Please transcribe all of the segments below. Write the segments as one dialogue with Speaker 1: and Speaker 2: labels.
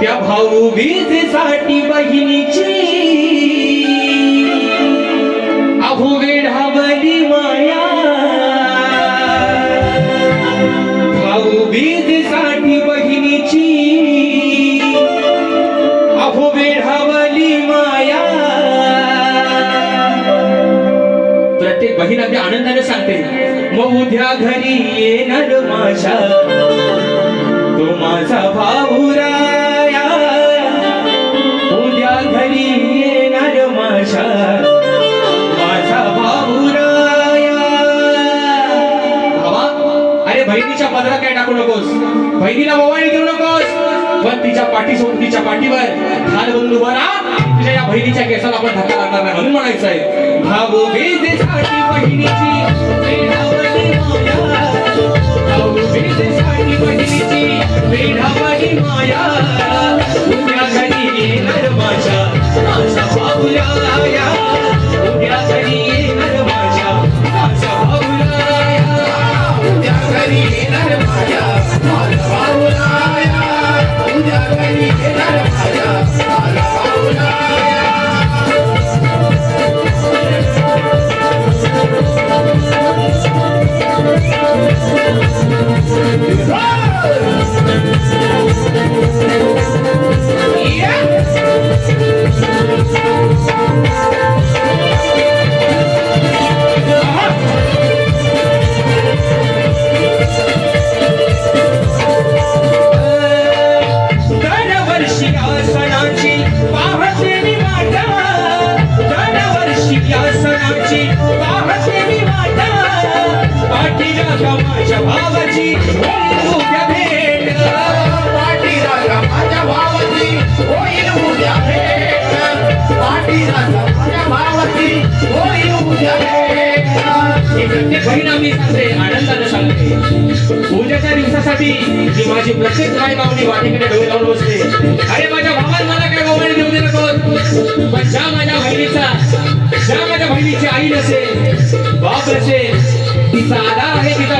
Speaker 1: त्या भाऊ साठी बहिणीची. अहो वेढावली माया. भाऊ साठी बहिणीची. अहो वेढावली माया. प्रत्येक बहीण आपल्या आनंदाने सांगते. मग उद्या घरी येणार माझ्या. तो माझा भाऊरा. बहिणीच्या पदरात काय टाकू नकोस. बहिणीला मोबाईल देऊ नकोस. पण तिच्या पाठी सोडून तिच्या पाठीवर खाल बंधू बरा तुझ्या या बहिणीच्या केसाला आपण धक्का लागणार नाही. म्हणून म्हणायचं आहे भाऊ साठी बहिणीची. माया. उद्या घरी माझ्या. माझा भाऊराया उद्या घरी भावाची. होईल उद्या भेट.
Speaker 2: माझ्या भावाची. होईल उद्या भेट. माझ्या भावाची. होईल उद्या भेट.
Speaker 1: सांगते आनंदाने सांगते. उद्याच्या दिवसासाठी जी माझी प्रत्येक बाई गावनी वाटेकडे डोळे लावून बसते. अरे माझ्या भावाला मला काय मोबाईल देऊ दे नको पण ज्या माझ्या बहिणीचा ज्या माझ्या बहिणीची आई नसेल बाप नसेल तिचा आधार आहे तिचा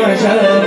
Speaker 1: Marshall.